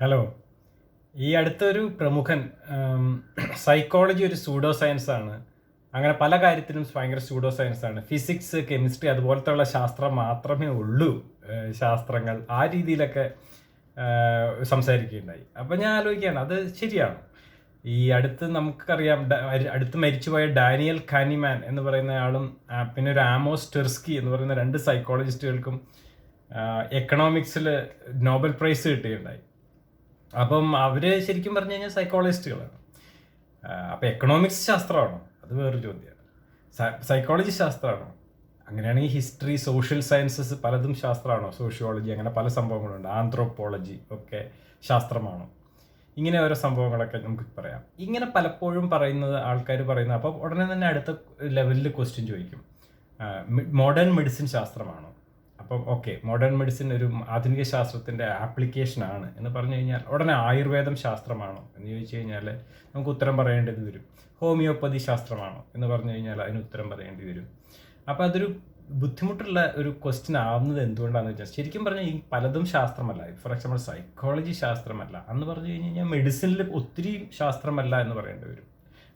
Hello ഈ അടുത്തൊരു പ്രമുഖൻ സൈക്കോളജി ഒരു സൂഡോ സയൻസ് ആണ്. അങ്ങനെ പല കാര്യത്തിലും ഭയങ്കര സൂഡോ സയൻസ് ആണ്. ഫിസിക്സ് കെമിസ്ട്രി അതുപോലത്തെ ഉള്ള ശാസ്ത്രം മാത്രമേ ഉള്ളൂ ശാസ്ത്രങ്ങൾ ആ രീതിയിലൊക്കെ സംസാരിക്കുകയുണ്ടായി. അപ്പം ഞാൻ ആലോചിക്കുകയാണ് അത് ശരിയാണ്? ഈ അടുത്ത് നമുക്കറിയാം അടുത്ത് മരിച്ചുപോയ ഡാനിയൽ കാനിമാൻ എന്ന് പറയുന്ന ആളും പിന്നെ ഒരു ആമോസ് ടെർസ്കി എന്ന് പറയുന്ന രണ്ട് സൈക്കോളജിസ്റ്റുകൾക്കും എക്കണോമിക്സിൽ നോബൽ പ്രൈസ് കിട്ടുകയുണ്ടായി അപ്പം അവർ ശരിക്കും പറഞ്ഞു കഴിഞ്ഞാൽ സൈക്കോളജിസ്റ്റുകളാണ് അപ്പം എക്കണോമിക്സ് ശാസ്ത്രമാണോ? അത് വേറൊരു ചോദ്യമാണ്. സൈക്കോളജി ശാസ്ത്രമാണോ? അങ്ങനെയാണെങ്കിൽ ഹിസ്റ്ററി സോഷ്യൽ സയൻസസ് പലതും ശാസ്ത്രമാണോ? സോഷ്യോളജി അങ്ങനെ പല സംഭവങ്ങളുണ്ട്. ആന്ത്രോപോളജി ഒക്കെ ശാസ്ത്രമാണോ? ഇങ്ങനെ ഓരോ സംഭവങ്ങളൊക്കെ നമുക്ക് പറയാം. ഇങ്ങനെ പലപ്പോഴും പറയുന്നത് ആൾക്കാർ പറയുന്നത്. അപ്പോൾ ഉടനെ തന്നെ അടുത്ത ലെവലിൽ ക്വസ്റ്റ്യൻ ചോദിക്കും. മോഡേൺ മെഡിസിൻ ശാസ്ത്രമാണോ? അപ്പം ഓക്കെ മോഡേൺ മെഡിസിൻ ഒരു ആധുനിക ശാസ്ത്രത്തിന്റെ ആപ്ലിക്കേഷൻ ആണ് എന്ന് പറഞ്ഞു കഴിഞ്ഞാൽ ഉടനെ ആയുർവേദം ശാസ്ത്രമാണോ എന്ന് ചോദിച്ചു കഴിഞ്ഞാൽ നമുക്ക് ഉത്തരം പറയേണ്ടത് വരും. ഹോമിയോപ്പതി ശാസ്ത്രമാണോ എന്ന് പറഞ്ഞു കഴിഞ്ഞാൽ അതിന് ഉത്തരം പറയേണ്ടി വരും. അപ്പോൾ അതൊരു ബുദ്ധിമുട്ടുള്ള ഒരു ക്വസ്റ്റ്യൻ ആവുന്നത് എന്തുകൊണ്ടാണെന്ന് വെച്ചാൽ ശരിക്കും പറഞ്ഞാൽ ഈ പലതും ശാസ്ത്രമല്ല. ഫോർ എക്സാമ്പിൾ സൈക്കോളജി ശാസ്ത്രമല്ല. എന്ന് പറഞ്ഞു കഴിഞ്ഞ് കഴിഞ്ഞാൽ മെഡിസിനിൽ ഒത്തിരി ശാസ്ത്രമല്ല എന്ന് പറയേണ്ടി വരും.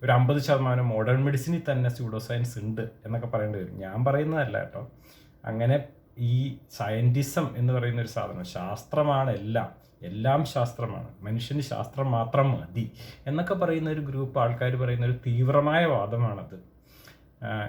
ഒരു അമ്പത് ശതമാനം മോഡേൺ മെഡിസിനിൽ തന്നെ സ്യൂഡോ സയൻസ് ഉണ്ട് എന്നൊക്കെ പറയേണ്ടി വരും. ഞാൻ പറയുന്നതല്ല കേട്ടോ. അങ്ങനെ ഈ സയന്റിസം എന്ന് പറയുന്ന ഒരു സാധനം ശാസ്ത്രമാണ് എല്ലാം. എല്ലാം ശാസ്ത്രമാണ്. മനുഷ്യന് ശാസ്ത്രം മാത്രം മതി എന്നൊക്കെ പറയുന്ന ഒരു ഗ്രൂപ്പ് ആൾക്കാർ പറയുന്ന ഒരു തീവ്രമായ വാദമാണത്.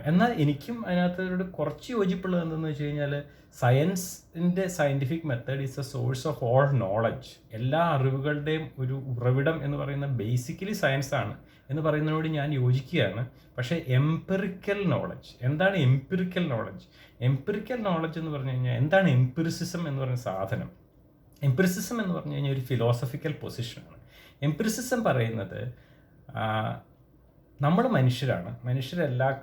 എന്നാൽ എനിക്കും അതിനകത്തോട് കുറച്ച് യോജിപ്പുള്ളത് എന്തെന്ന് വെച്ച് കഴിഞ്ഞാൽ സയൻസിന്റെ scientific method is a source of all knowledge എല്ലാ അറിവുകളുടെയും ഒരു ഉറവിടം എന്ന് പറയുന്ന ബേസിക്കലി സയൻസ് ആണ്. എന്ന് പറയുന്നതിനോട് ഞാൻ യോജിക്കുകയാണ്. പക്ഷേ എംപിറിക്കൽ നോളജ് എന്താണ് എംപിറിക്കൽ നോളജ് എംപിറിക്കൽ നോളജ് എന്ന് പറഞ്ഞു കഴിഞ്ഞാൽ എന്താണ് എംപിറിസിസം എന്ന് പറയുന്ന സാധനം? എംപിറിസിസം എന്ന് പറഞ്ഞു കഴിഞ്ഞാൽ ഒരു ഫിലോസഫിക്കൽ പൊസിഷനാണ് എംപിറിസിസം പറയുന്നത് നമ്മൾ മനുഷ്യരാണ്. മനുഷ്യരെല്ലാ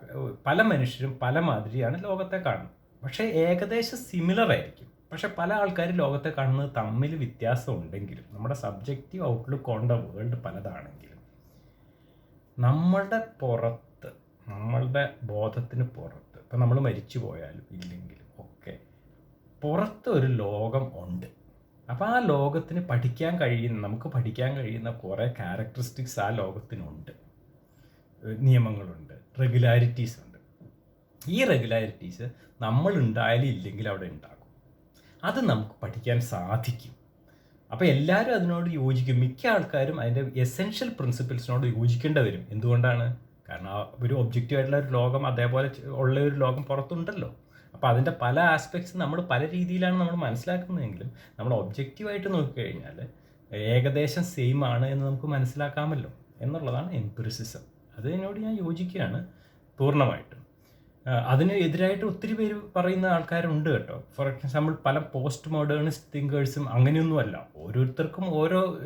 പല മനുഷ്യരും പല മാതിരിയാണ് ലോകത്തെ കാണുന്നത്. പക്ഷേ ഏകദേശം സിമിലർ ആയിരിക്കും. പക്ഷെ പല ആൾക്കാർ ലോകത്തെ കാണുന്നത് തമ്മിൽ വ്യത്യാസം ഉണ്ടെങ്കിലും നമ്മുടെ subjective outlook on the world പലതാണെങ്കിലും നമ്മളുടെ പുറത്ത് നമ്മളുടെ ബോധത്തിന് പുറത്ത് ഇപ്പം നമ്മൾ മരിച്ചു പോയാലും ഇല്ലെങ്കിലും ഒക്കെ പുറത്ത് ഒരു ലോകം ഉണ്ട്. അപ്പോൾ ആ ലോകത്തിന് പഠിക്കാൻ കഴിയുന്ന നമുക്ക് പഠിക്കാൻ കഴിയുന്ന കുറേ ക്യാരക്ടറിസ്റ്റിക്സ് ആ ലോകത്തിനുണ്ട്. നിയമങ്ങളുണ്ട് റെഗുലാരിറ്റീസ് ഉണ്ട്. ഈ റെഗുലാരിറ്റീസ് നമ്മൾ ഉണ്ടായാലും ഇല്ലെങ്കിൽ അവിടെ ഉണ്ടാകും. അത് നമുക്ക് പഠിക്കാൻ സാധിക്കും. അപ്പോൾ എല്ലാവരും അതിനോട് യോജിക്കും. മിക്ക ആൾക്കാരും അതിന്റെ എസെൻഷ്യൽ പ്രിൻസിപ്പിൾസിനോട് യോജിക്കേണ്ടി വരും. എന്തുകൊണ്ടാണ്? കാരണം ഒരു ഒബ്ജക്റ്റീവായിട്ടുള്ള ഒരു ലോകം അതേപോലെ ഉള്ള ഒരു ലോകം പുറത്തുണ്ടല്ലോ. അപ്പോൾ അതിന്റെ പല ആസ്പെക്ട്സ് നമ്മൾ പല രീതിയിലാണ് നമ്മൾ മനസ്സിലാക്കുന്നതെങ്കിലും നമ്മൾ ഒബ്ജക്റ്റീവായിട്ട് നോക്കിക്കഴിഞ്ഞാൽ ഏകദേശം സെയിം ആണ് എന്ന് നമുക്ക് മനസ്സിലാക്കാമല്ലോ എന്നുള്ളതാണ് എംപിറിസിസം അതിനോട് ഞാൻ യോജിക്കുകയാണ് പൂർണമായിട്ടും. അതിന് എതിരായിട്ട് ഒത്തിരി പേര് പറയുന്ന ആൾക്കാരുണ്ട് കേട്ടോ. ഫോർ എക്സാമ്പിൾ പല പോസ്റ്റ് മോഡേണിസ്റ്റ് തിങ്കേഴ്സും അങ്ങനെയൊന്നുമല്ല. ഓരോരുത്തർക്കും ഓരോ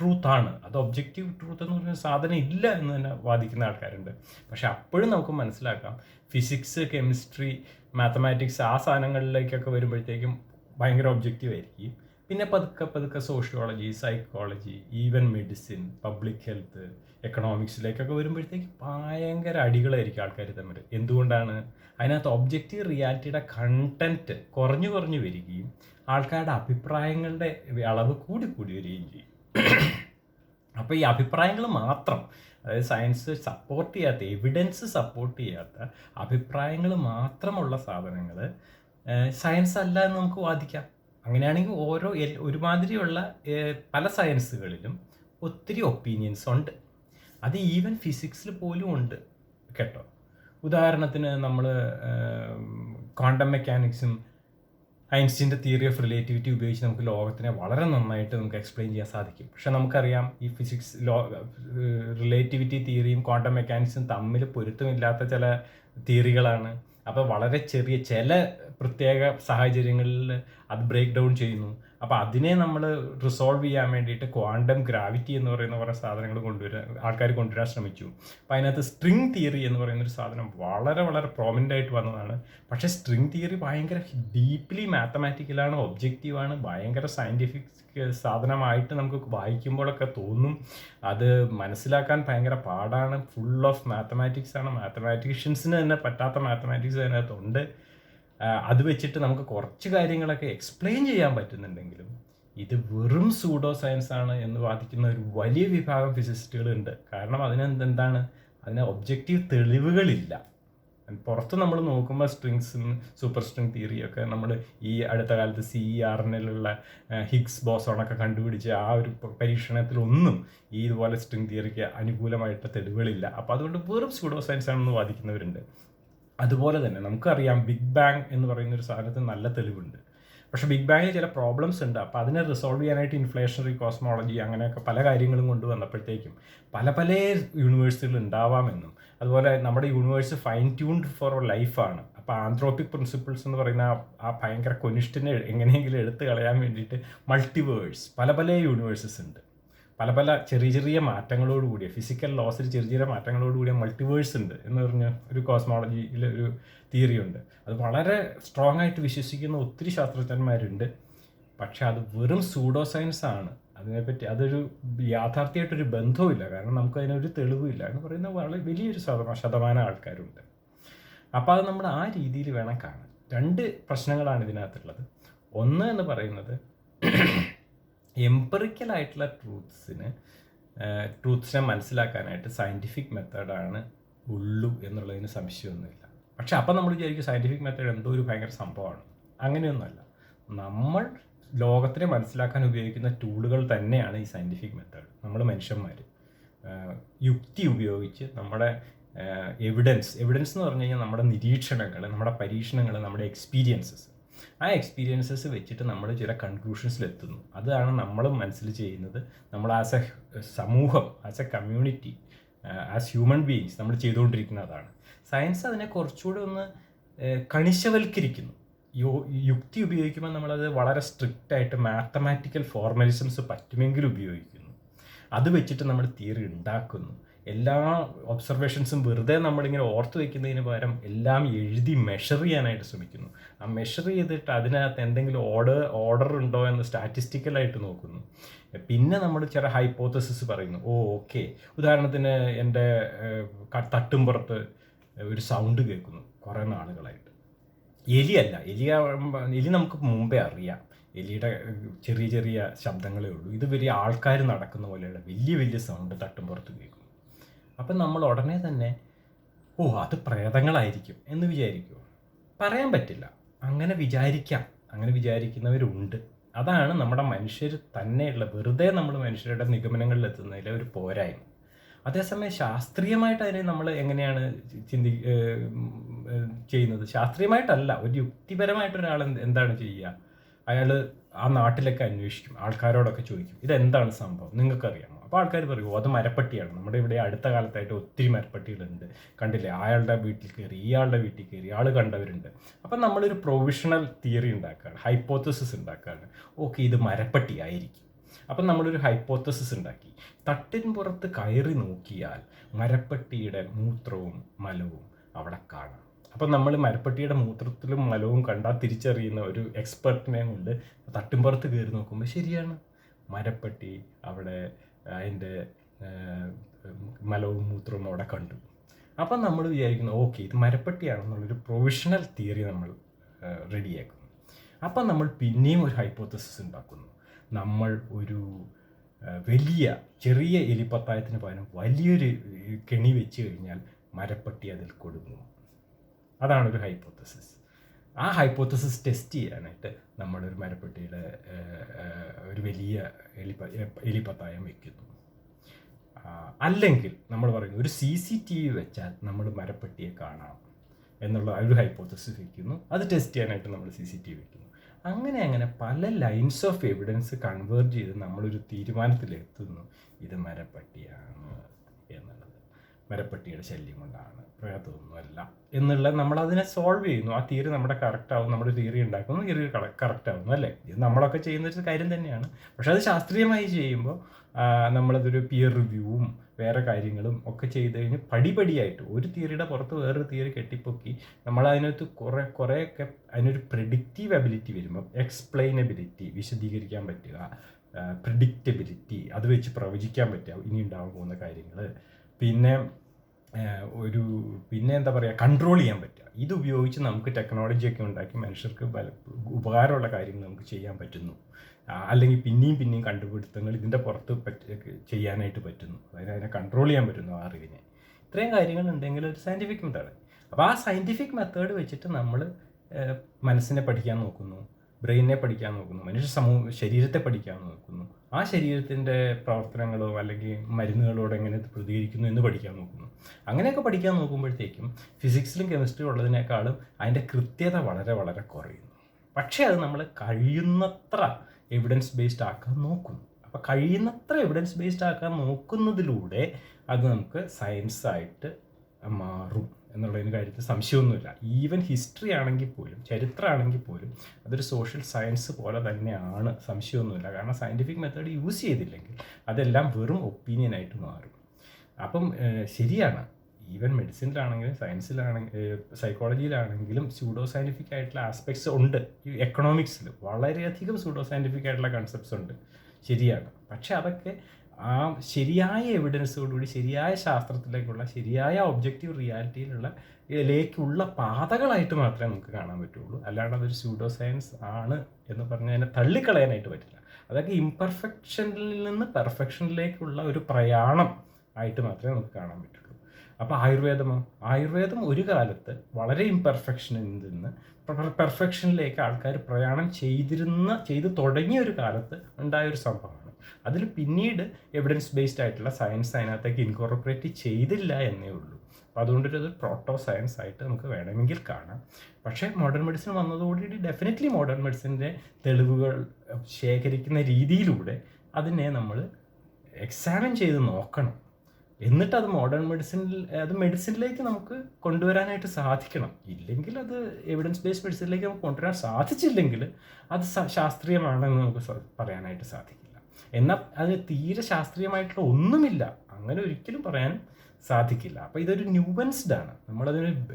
ട്രൂത്ത് ആണ്. അത് ഒബ്ജക്റ്റീവ് ട്രൂത്ത് എന്ന് പറയുന്ന സാധനം ഇല്ല എന്ന് തന്നെ വാദിക്കുന്ന ആൾക്കാരുണ്ട്. പക്ഷെ അപ്പോഴും നമുക്ക് മനസ്സിലാക്കാം. ഫിസിക്സ് കെമിസ്ട്രി മാത്തമാറ്റിക്സ് ആ സാധനങ്ങളിലേക്കൊക്കെ വരുമ്പോഴത്തേക്കും ഭയങ്കര ഒബ്ജക്റ്റീവ് ആയിരിക്കും. പിന്നെ പതുക്കെ പതുക്കെ sociology psychology even medicine public health എക്കണോമിക്സിലേക്കൊക്കെ വരുമ്പോഴത്തേക്ക് ഭയങ്കര അടികളായിരിക്കും ആൾക്കാർ തമ്മിൽ. എന്തുകൊണ്ടാണ്? അതിനകത്ത് ഒബ്ജക്റ്റീവ് റിയാലിറ്റിയുടെ കണ്ടന്റ് കുറഞ്ഞു കുറഞ്ഞു വരികയും ആൾക്കാരുടെ അഭിപ്രായങ്ങളുടെ അളവ് കൂടി കൂടി വരികയും ചെയ്യും. അപ്പോൾ ഈ അഭിപ്രായങ്ങൾ മാത്രം അതായത് സയൻസ് സപ്പോർട്ട് ചെയ്യാത്ത എവിഡൻസ് സപ്പോർട്ട് ചെയ്യാത്ത അഭിപ്രായങ്ങൾ മാത്രമുള്ള സാധനങ്ങൾ സയൻസ് അല്ല എന്ന് നമുക്ക് വാദിക്കാം. അങ്ങനെയാണെങ്കിൽ ഓരോ ഒരുമാതിരിയുള്ള പല സയൻസുകളിലും ഒത്തിരി ഒപ്പീനിയൻസ് ഉണ്ട്. അത് ഈവൻ ഫിസിക്സിൽ പോലും ഉണ്ട് കേട്ടോ. ഉദാഹരണത്തിന് നമ്മൾ ക്വാണ്ടം മെക്കാനിക്സും ഐൻസ്റ്റീന്റെ തിയറി ഓഫ് റിലേറ്റിവിറ്റി ഉപയോഗിച്ച് നമുക്ക് ലോകത്തിനെ വളരെ നന്നായിട്ട് നമുക്ക് എക്സ്പ്ലെയിൻ ചെയ്യാൻ സാധിക്കും. പക്ഷേ നമുക്കറിയാം ഈ ഫിസിക്സ് ലോ റിലേറ്റിവിറ്റി തിയറിയും ക്വാണ്ടം മെക്കാനിക്സും തമ്മിൽ പൊരുത്തമില്ലാത്ത ചില തിയറികളാണ്. അപ്പോൾ വളരെ ചെറിയ ചില പ്രത്യേക സാഹചര്യങ്ങളിൽ അത് ബ്രേക്ക് ഡൗൺ ചെയ്യുന്നു. അപ്പോൾ അതിനെ നമ്മൾ റിസോൾവ് ചെയ്യാൻ വേണ്ടിയിട്ട് ക്വാണ്ടം ഗ്രാവിറ്റി എന്ന് പറയുന്ന കുറേ സാധനങ്ങൾ കൊണ്ടുവരാൻ ആൾക്കാർ കൊണ്ടുവരാൻ ശ്രമിച്ചു. അപ്പോൾ അതിനകത്ത് സ്ട്രിങ് തിയറി എന്ന് പറയുന്ന ഒരു സാധനം വളരെ വളരെ പ്രോമിനന്റ് ആയിട്ട് വന്നതാണ്. പക്ഷേ സ്ട്രിങ് തിയറി ഭയങ്കര ഡീപ്ലി മാത്തമാറ്റിക്കലാണ് ഒബ്ജക്റ്റീവാണ് ഭയങ്കര സയന്റിഫിക് സാധനമായിട്ട് നമുക്ക് വായിക്കുമ്പോഴൊക്കെ തോന്നും. അത് മനസ്സിലാക്കാൻ ഭയങ്കര പാടാണ്. ഫുൾ ഓഫ് മാത്തമാറ്റിക്സ് ആണ്. മാത്തമാറ്റീഷ്യൻസിന് തന്നെ പറ്റാത്ത മാത്തമാറ്റിക്സ് അതിനകത്തുണ്ട്. അത് വെച്ചിട്ട് നമുക്ക് കുറച്ച് കാര്യങ്ങളൊക്കെ എക്സ്പ്ലെയിൻ ചെയ്യാൻ പറ്റുന്നുണ്ടെങ്കിലും ഇത് വെറും സൂഡോ സയൻസ് ആണ് എന്ന് വാദിക്കുന്ന ഒരു വലിയ വിഭാഗം ഫിസിസിസ്റ്റുകളുണ്ട് കാരണം അതിനെന്താണ് അതിന് ഒബ്ജക്റ്റീവ് തെളിവുകളില്ല. പുറത്ത് നമ്മൾ നോക്കുമ്പോൾ സ്ട്രിങ്സും സൂപ്പർ സ്ട്രിങ് തിയറിയൊക്കെ നമ്മൾ ഈ അടുത്ത കാലത്ത് സി ഇ ആറിനുള്ള ഹിഗ്സ് ബോസോണൊക്കെ കണ്ടുപിടിച്ച് ആ ഒരു പരീക്ഷണത്തിലൊന്നും ഈ ഇതുപോലെ സ്ട്രിങ് തിയറിക്ക് അനുകൂലമായിട്ട് തെളിവുകളില്ല. അപ്പോൾ അതുകൊണ്ട് വെറും സ്യൂഡോ സയൻസ് ആണെന്ന് വാദിക്കുന്നവരുണ്ട്. അതുപോലെ തന്നെ നമുക്കറിയാം ബിഗ് ബാങ് എന്ന് പറയുന്ന ഒരു സാധനത്തിന് നല്ല തെളിവുണ്ട്. പക്ഷെ ബിഗ് ബാങ്ങിൽ ചില പ്രോബ്ലംസ് ഉണ്ട്. അപ്പോൾ അതിനെ റിസോൾവ് ചെയ്യാനായിട്ട് ഇൻഫ്ലേഷണറി കോസ്മോളജി അങ്ങനെയൊക്കെ പല കാര്യങ്ങളും കൊണ്ടുവന്നപ്പോഴത്തേക്കും പല പല യൂണിവേഴ്സുകൾ ഉണ്ടാവാമെന്നും അതുപോലെ നമ്മുടെ യൂണിവേഴ്സ് ഫൈൻ ട്യൂൺഡ് ഫോർ ലൈഫാണ് അപ്പോൾ ആന്ത്രോപ്പിക് പ്രിൻസിപ്പിൾസ് എന്ന് പറയുന്ന ആ ഭയങ്കര കൊനിഷ്ടിനെ എങ്ങനെയെങ്കിലും എടുത്തു കളയാൻ വേണ്ടിയിട്ട് മൾട്ടിവേഴ്സ് പല പല യൂണിവേഴ്സസ് ഉണ്ട്. പല പല ചെറിയ ചെറിയ മാറ്റങ്ങളോടുകൂടിയ ഫിസിക്കൽ ലോസിൽ ചെറിയ ചെറിയ മാറ്റങ്ങളോടുകൂടിയ മൾട്ടിവേഴ്സ് ഉണ്ട് എന്ന് പറഞ്ഞ ഒരു കോസ്മോളജിയിൽ ഒരു തിയറി ഉണ്ട്. അത് വളരെ സ്ട്രോങ് ആയിട്ട് വിശ്വസിക്കുന്ന ഒത്തിരി ശാസ്ത്രജ്ഞന്മാരുണ്ട്. പക്ഷെ അത് വെറും സൂഡോ സയൻസ് ആണ്. അതിനെപ്പറ്റി അതൊരു യാഥാർത്ഥ്യമായിട്ടൊരു ബന്ധവുമില്ല. കാരണം നമുക്ക് അതിനൊരു തെളിവില്ല എന്ന് പറയുന്ന വളരെ വലിയൊരു ശതമാ ശതമാനം ആൾക്കാരുണ്ട്. അപ്പോൾ അത് നമ്മൾ ആ രീതിയിൽ വേണം കാണാൻ. രണ്ട് പ്രശ്നങ്ങളാണ് ഇതിനകത്തുള്ളത്. ഒന്ന് എന്ന് പറയുന്നത് എംപറിക്കൽ ആയിട്ടുള്ള ട്രൂത്ത്സിന് ട്രൂത്ത്സിനെ മനസ്സിലാക്കാനായിട്ട് സയന്റിഫിക് മെത്തേഡാണ് ഉള്ളൂ എന്നുള്ളതിന് സംശയമൊന്നുമില്ല. പക്ഷെ അപ്പം നമ്മൾ വിചാരിക്കും സയന്റിഫിക് മെത്തേഡ് എന്തോ ഒരു ഭയങ്കര സംഭവമാണ്. അങ്ങനെയൊന്നുമല്ല. നമ്മൾ ലോകത്തിനെ മനസ്സിലാക്കാൻ ഉപയോഗിക്കുന്ന ടൂളുകൾ തന്നെയാണ് ഈ സയന്റിഫിക് മെത്തേഡ് നമ്മൾ മനുഷ്യന്മാർ. യുക്തി ഉപയോഗിച്ച് നമ്മുടെ എവിഡൻസ് എവിഡൻസ് എന്ന് പറഞ്ഞു കഴിഞ്ഞാൽ നമ്മുടെ നിരീക്ഷണങ്ങൾ നമ്മുടെ പരീക്ഷണങ്ങൾ നമ്മുടെ എക്സ്പീരിയൻസസ് ആ എക്സ്പീരിയൻസസ് വെച്ചിട്ട് നമ്മൾ ചില കൺക്ലൂഷൻസിലെത്തുന്നു അതാണ് നമ്മൾ മനസ്സിൽ ചെയ്യുന്നത്. നമ്മൾ ആസ് എ സമൂഹം as a community as human beings നമ്മൾ ചെയ്തുകൊണ്ടിരിക്കുന്നതാണ്. സയൻസ് അതിനെ കുറച്ചുകൂടി ഒന്ന് കണിശവൽക്കരിക്കുന്നു. യോ യുക്തി ഉപയോഗിക്കുമ്പോൾ നമ്മളത് വളരെ സ്ട്രിക്റ്റ് ആയിട്ട് മാത്തമാറ്റിക്കൽ ഫോർമലിസംസ് പറ്റുമെങ്കിൽ ഉപയോഗിക്കുന്നു. അത് വെച്ചിട്ട് നമ്മൾ തിയറി ഉണ്ടാക്കുന്നു. എല്ലാ ഒബ്സർവേഷൻസും വെറുതെ നമ്മളിങ്ങനെ ഓർത്ത് വയ്ക്കുന്നതിന് പകരം എല്ലാം എഴുതി മെഷർ ചെയ്യാനായിട്ട് ശ്രമിക്കുന്നു. ആ മെഷർ ചെയ്തിട്ട് അതിനകത്ത് എന്തെങ്കിലും ഓർഡർ ഓർഡർ ഉണ്ടോ എന്ന് സ്റ്റാറ്റിസ്റ്റിക്കലായിട്ട് നോക്കുന്നു. പിന്നെ നമ്മൾ ചില ഹൈപ്പോത്തസിസ് പറയുന്നു. ഓ ഓക്കെ ഉദാഹരണത്തിന് എന്റെ തട്ടുംപുറത്ത് ഒരു സൗണ്ട് കേൾക്കുന്നു കുറേ നാളുകളായിട്ട്. എലിയല്ല എലി എലി നമുക്ക് മുമ്പേ അറിയാം. എലിയുടെ ചെറിയ ചെറിയ ശബ്ദങ്ങളേ ഉള്ളൂ. ഇത് വലിയ ആൾക്കാർ നടക്കുന്ന പോലെയുള്ള വലിയ വലിയ സൗണ്ട് തട്ടുംപുറത്ത് കേൾക്കും അപ്പം നമ്മൾ ഉടനെ തന്നെ ഓ അത് പ്രേതങ്ങളായിരിക്കും എന്ന് വിചാരിക്കുമോ പറയാൻ പറ്റില്ല. അങ്ങനെ വിചാരിക്കാം. അങ്ങനെ വിചാരിക്കുന്നവരുണ്ട്. അതാണ് നമ്മുടെ മനുഷ്യർ തന്നെയുള്ള വെറുതെ നമ്മൾ മനുഷ്യരുടെ നിഗമനങ്ങളിൽ എത്തുന്നതിലെ ഒരു പോരായ്മ. അതേസമയം ശാസ്ത്രീയമായിട്ട് അതിനെ നമ്മൾ എങ്ങനെയാണ് ചിന്തി ചെയ്യുന്നത്? ശാസ്ത്രീയമായിട്ടല്ല. ഒരു യുക്തിപരമായിട്ട് ഒരാൾ എന്താണ് ചെയ്യുക? അയാൾ ആ നാട്ടിലൊക്കെ അന്വേഷിക്കും. ആൾക്കാരോടൊക്കെ ചോദിക്കും. ഇതെന്താണ് സംഭവം? നിങ്ങൾക്കറിയാമോ അപ്പോൾ ആൾക്കാർ പറയും "ഓ, അത് മരപ്പട്ടിയാണ്. നമ്മുടെ ഇവിടെ അടുത്ത കാലത്തായിട്ട് ഒത്തിരി മരപ്പട്ടികളുണ്ട്. കണ്ടില്ലേ? അയാളുടെ വീട്ടിൽ കയറി ഇയാളുടെ വീട്ടിൽ കയറി ആൾ കണ്ടവരുണ്ട്. അപ്പം നമ്മളൊരു പ്രൊവിഷണൽ തിയറി ഉണ്ടാക്കുകയാണ് ഹൈപ്പോത്തസിസ് ഉണ്ടാക്കുകയാണ് ഓക്കെ ഇത് മരപ്പട്ടി ആയിരിക്കും അപ്പം നമ്മളൊരു ഹൈപ്പോത്തസിസ് ഉണ്ടാക്കി. തട്ടിൻ പുറത്ത് കയറി നോക്കിയാൽ മരപ്പട്ടിയുടെ മൂത്രവും മലവും അവിടെ കാണാം. അപ്പം നമ്മൾ മരപ്പട്ടിയുടെ മൂത്രത്തിലും മലവും കണ്ടാൽ തിരിച്ചറിയുന്ന ഒരു എക്സ്പെർട്ടിനെ കൊണ്ട് തട്ടിൻപുറത്ത് കയറി നോക്കുമ്പോൾ ശരിയാണ്. മരപ്പട്ടി അവിടെ അതിന്റെ മലവും മൂത്രവും അവിടെ കണ്ടു. അപ്പം നമ്മൾ വിചാരിക്കുന്നു ഓക്കെ ഇത് മരപ്പട്ടിയാണെന്നുള്ളൊരു പ്രൊവിഷണൽ തിയറി നമ്മൾ റെഡിയാക്കുന്നു അപ്പം നമ്മൾ പിന്നെയും ഒരു ഹൈപ്പോത്തസിസ് ഉണ്ടാക്കുന്നു. നമ്മൾ ഒരു വലിയ ചെറിയ എലിപ്പത്തായത്തിന് പകരം വലിയൊരു കെണി വെച്ച് കഴിഞ്ഞാൽ മരപ്പെട്ടി അതിൽ കൊടുങ്ങും. അതാണ് ഒരു ഹൈപ്പോത്തസിസ് ആ ഹൈപ്പോത്തസിസ് ടെസ്റ്റ് ചെയ്യാനായിട്ട് നമ്മളൊരു മരപ്പെട്ടിയുടെ ഒരു വലിയ എലിപ്പ എലിപ്പത്തായം വയ്ക്കുന്നു അല്ലെങ്കിൽ നമ്മൾ പറയുന്നു ഒരു സി സി ടി വി വെച്ചാൽ നമ്മൾ മരപ്പെട്ടിയെ കാണാം എന്നുള്ള ഒരു ഹൈപ്പോത്തസിസ് വയ്ക്കുന്നു അത് ടെസ്റ്റ് ചെയ്യാനായിട്ട് നമ്മൾ സി സി ടി വി വയ്ക്കുന്നു അങ്ങനെ അങ്ങനെ പല ലൈൻസ് ഓഫ് എവിഡൻസ് കൺവേർട്ട് ചെയ്ത് നമ്മളൊരു തീരുമാനത്തിലെത്തുന്നു ഇത് മരപ്പട്ടിയാണ് എന്നുള്ളത്. മരപ്പട്ടിയുടെ ശല്യം കൊണ്ടാണ്. പ്രേതമൊന്നുമല്ല എന്നുള്ള നമ്മൾ അതിനെ സോൾവ് ചെയ്യുന്നു. ആ തിയറി നമ്മുടെ കറക്റ്റ് ആവും. നമ്മുടെ തിയറി ഉണ്ടാക്കുന്നു തിയറി കറക്റ്റ് ആവുന്നു അല്ലേ? ഇത് നമ്മളൊക്കെ ചെയ്യുന്ന ഒരു കാര്യം തന്നെയാണ്. പക്ഷെ അത് ശാസ്ത്രീയമായി ചെയ്യുമ്പോൾ നമ്മളതൊരു പിയർ റിവ്യൂവും വേറെ കാര്യങ്ങളും ഒക്കെ ചെയ്ത് കഴിഞ്ഞ് പടിപടിയായിട്ട് ഒരു തിയറിയുടെ പുറത്ത് വേറൊരു തിയറി കെട്ടിപ്പൊക്കി നമ്മൾ അതിനകത്ത് കുറേ കുറേയൊക്കെ അതിനൊരു പ്രിഡിക്റ്റീവ് എബിലിറ്റി വരുമ്പോൾ എക്സ്പ്ലെയിനബിലിറ്റി വിശദീകരിക്കാൻ പറ്റുക പ്രിഡിക്റ്റബിലിറ്റി അത് വെച്ച് പ്രവചിക്കാൻ പറ്റുക ഇനി ഉണ്ടാകാൻ പോകുന്ന കാര്യങ്ങൾ പിന്നെ ഒരു പിന്നെ എന്താ പറയുക കൺട്രോൾ ചെയ്യാൻ പറ്റുക. ഇത് ഉപയോഗിച്ച് നമുക്ക് ടെക്നോളജിയൊക്കെ ഉണ്ടാക്കി മനുഷ്യർക്ക് ബല ഉപകാരമുള്ള കാര്യങ്ങൾ നമുക്ക് ചെയ്യാൻ പറ്റുന്നു. അല്ലെങ്കിൽ പിന്നെയും പിന്നെയും കണ്ടുപിടുത്തങ്ങൾ ഇതിന്റെ പുറത്ത് പറ്റ ചെയ്യാനായിട്ട് പറ്റുന്നു. അതായത് അതിനെ കൺട്രോൾ ചെയ്യാൻ പറ്റുന്നു ആ അറിവിനെ. ഇത്രയും കാര്യങ്ങൾ ഉണ്ടെങ്കിൽ ഒരു സയന്റിഫിക് മെത്തേഡ് അപ്പോൾ ആ സയന്റിഫിക് മെത്തേഡ് വെച്ചിട്ട് നമ്മൾ മനസ്സിനെ പഠിക്കാൻ നോക്കുന്നു. ബ്രെയിനിനെ പഠിക്കാൻ നോക്കുന്നു മനുഷ്യ സമൂഹ ശരീരത്തെ പഠിക്കാൻ നോക്കുന്നു. ആ ശരീരത്തിന്റെ പ്രവർത്തനങ്ങളോ അല്ലെങ്കിൽ മരുന്നുകളോട് എങ്ങനെ പ്രതികരിക്കുന്നു എന്ന് പഠിക്കാൻ നോക്കുന്നു. അങ്ങനെയൊക്കെ പഠിക്കാൻ നോക്കുമ്പോഴത്തേക്കും ഫിസിക്സിലും കെമിസ്ട്രിയും ഉള്ളതിനേക്കാളും അതിന്റെ കൃത്യത വളരെ വളരെ കുറയുന്നു. പക്ഷേ അത് നമ്മൾ കഴിയുന്നത്ര എവിഡൻസ് ബേസ്ഡ് ആക്കാൻ നോക്കുന്നു. അപ്പോൾ കഴിയുന്നത്ര എവിഡൻസ് ബേസ്ഡ് ആക്കാൻ നോക്കുന്നതിലൂടെ അത് നമുക്ക് സയൻസായിട്ട് മാറും. എന്നുള്ളതിന് കാര്യത്തിൽ സംശയമൊന്നുമില്ല. ഈവൻ ഹിസ്റ്ററി ആണെങ്കിൽ പോലും ചരിത്രമാണെങ്കിൽ പോലും അതൊരു സോഷ്യൽ സയൻസ് പോലെ തന്നെയാണ് സംശയമൊന്നുമില്ല. കാരണം സയന്റിഫിക് മെത്തേഡ് യൂസ് ചെയ്തില്ലെങ്കിൽ അതെല്ലാം വെറും ഒപ്പീനിയനായിട്ട് മാറും. അപ്പം ശരിയാണ്. ഈവൻ മെഡിസിനിലാണെങ്കിലും സയൻസിലാണെങ്കിലും സൈക്കോളജിയിലാണെങ്കിലും സ്യൂഡോ സയന്റിഫിക് ആയിട്ടുള്ള ആസ്പെക്ട്സ് ഉണ്ട്. ഈ എക്കണോമിക്സിൽ വളരെയധികം സ്യൂഡോ സയന്റിഫിക് ആയിട്ടുള്ള കൺസെപ്റ്റ്സ് ഉണ്ട്. ശരിയാണ്. പക്ഷേ അതൊക്കെ ആ ശരിയായ എവിഡൻസോടുകൂടി ശരിയായ ശാസ്ത്രത്തിലേക്കുള്ള ശരിയായ ഒബ്ജക്റ്റീവ് റിയാലിറ്റിയിലുള്ള ലേക്കുള്ള പാതകളായിട്ട് മാത്രമേ നമുക്ക് കാണാൻ പറ്റുള്ളൂ. അല്ലാണ്ട് അതൊരു സ്യൂഡോ സയൻസ് ആണ് എന്ന് പറഞ്ഞ് അതിനെ തള്ളിക്കളയാനായിട്ട് പറ്റില്ല. അതൊക്കെ ഇംപെർഫെക്ഷനിൽ നിന്ന് പെർഫെക്ഷനിലേക്കുള്ള ഒരു പ്രയാണം ആയിട്ട് മാത്രമേ നമുക്ക് കാണാൻ പറ്റുള്ളൂ. അപ്പോൾ ആയുർവേദമോ? ആയുർവേദം ഒരു കാലത്ത് വളരെ ഇംപെർഫെക്ഷനിൽ നിന്ന് പെർഫെക്ഷനിലേക്ക് ആൾക്കാർ പ്രയാണം ചെയ്തിരുന്ന ചെയ്ത് തുടങ്ങിയ ഒരു കാലത്ത് ഉണ്ടായ ഒരു സംഭവമാണ്. അതിൽ പിന്നീട് എവിഡൻസ് ബേസ്ഡ് ആയിട്ടുള്ള സയൻസ് അതിനകത്തേക്ക് ഇൻകോർപ്പറേറ്റ് ചെയ്തില്ല എന്നേ ഉള്ളൂ. അപ്പോൾ അതുകൊണ്ട് അതുകൊണ്ടൊരു പ്രോട്ടോ സയൻസ് ആയിട്ട് നമുക്ക് വേണമെങ്കിൽ കാണാം. പക്ഷേ മോഡേൺ മെഡിസിൻ വന്നതോടുകൂടി ഡെഫിനറ്റ്ലി മോഡേൺ മെഡിസിന്റെ തെളിവുകൾ ശേഖരിക്കുന്ന രീതിയിലൂടെ അതിനെ നമ്മൾ എക്സാമിൻ ചെയ്ത് നോക്കണം. എന്നിട്ട് അത് മോഡേൺ മെഡിസിനിൽ അത് മെഡിസിനിലേക്ക് നമുക്ക് കൊണ്ടുവരാനായിട്ട് സാധിക്കണം. ഇല്ലെങ്കിൽ അത് എവിഡൻസ് ബേസ്ഡ് മെഡിസിനിലേക്ക് നമുക്ക് കൊണ്ടുവരാൻ സാധിച്ചില്ലെങ്കിൽ അത് ശാസ്ത്രീയമാണെന്ന് നമുക്ക് പറയാനായിട്ട് സാധിക്കില്ല. എന്നാൽ അത് തീരെ ശാസ്ത്രീയമായിട്ടുള്ള ഒന്നുമില്ല. അങ്ങനെ ഒരിക്കലും പറയാൻ സാധിക്കില്ല. അപ്പോൾ ഇതൊരു ന്യൂവൻസ്ഡ് ആണ്. നമ്മളതിന്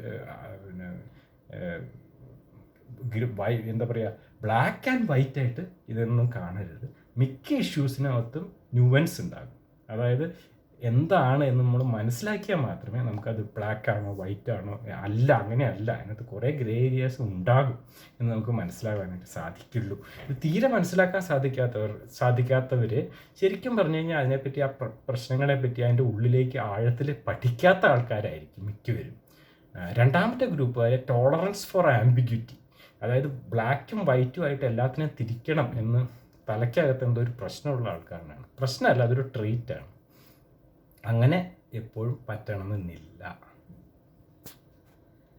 വൈ- എന്താ പറയുക ബ്ലാക്ക് ആൻഡ് വൈറ്റ് ആയിട്ട് ഇതൊന്നും കാണരുത്. മിക്ക ഇഷ്യൂസിനകത്തും ന്യൂവൻസ് ഉണ്ടാകും. അതായത് എന്താണ് എന്ന് നമ്മൾ മനസ്സിലാക്കിയാൽ മാത്രമേ നമുക്കത് ബ്ലാക്ക് ആണോ വൈറ്റ് ആണോ അല്ല അങ്ങനെയല്ല. അതിനകത്ത് കുറേ ഗ്രേ ഏരിയാസ് ഉണ്ടാകും എന്ന് നമുക്ക് മനസ്സിലാകാനായിട്ട് സാധിക്കുള്ളൂ. ഇത് തീരെ മനസ്സിലാക്കാൻ സാധിക്കാത്തവർ സാധിക്കാത്തവർ ശരിക്കും പറഞ്ഞു കഴിഞ്ഞാൽ അതിനെപ്പറ്റി ആ പ്രശ്നങ്ങളെപ്പറ്റി പ്രശ്നങ്ങളെ പറ്റി അതിന്റെ ഉള്ളിലേക്ക് ആഴത്തിൽ പഠിക്കാത്ത ആൾക്കാരായിരിക്കും മിക്കവരും. രണ്ടാമത്തെ ഗ്രൂപ്പ് അതായത് ടോളറൻസ് ഫോർ ആംബിഗ്യൂറ്റി അതായത് ബ്ലാക്കും വൈറ്റും ആയിട്ട് എല്ലാത്തിനെയും തിരിക്കണം എന്ന് തലയ്ക്കകത്ത് എന്തോ ഒരു പ്രശ്നമുള്ള ആൾക്കാരാണ് പ്രശ്നമല്ല അതൊരു ട്രീറ്റാണ് അങ്ങനെ എപ്പോഴും പറ്റണമെന്നില്ല.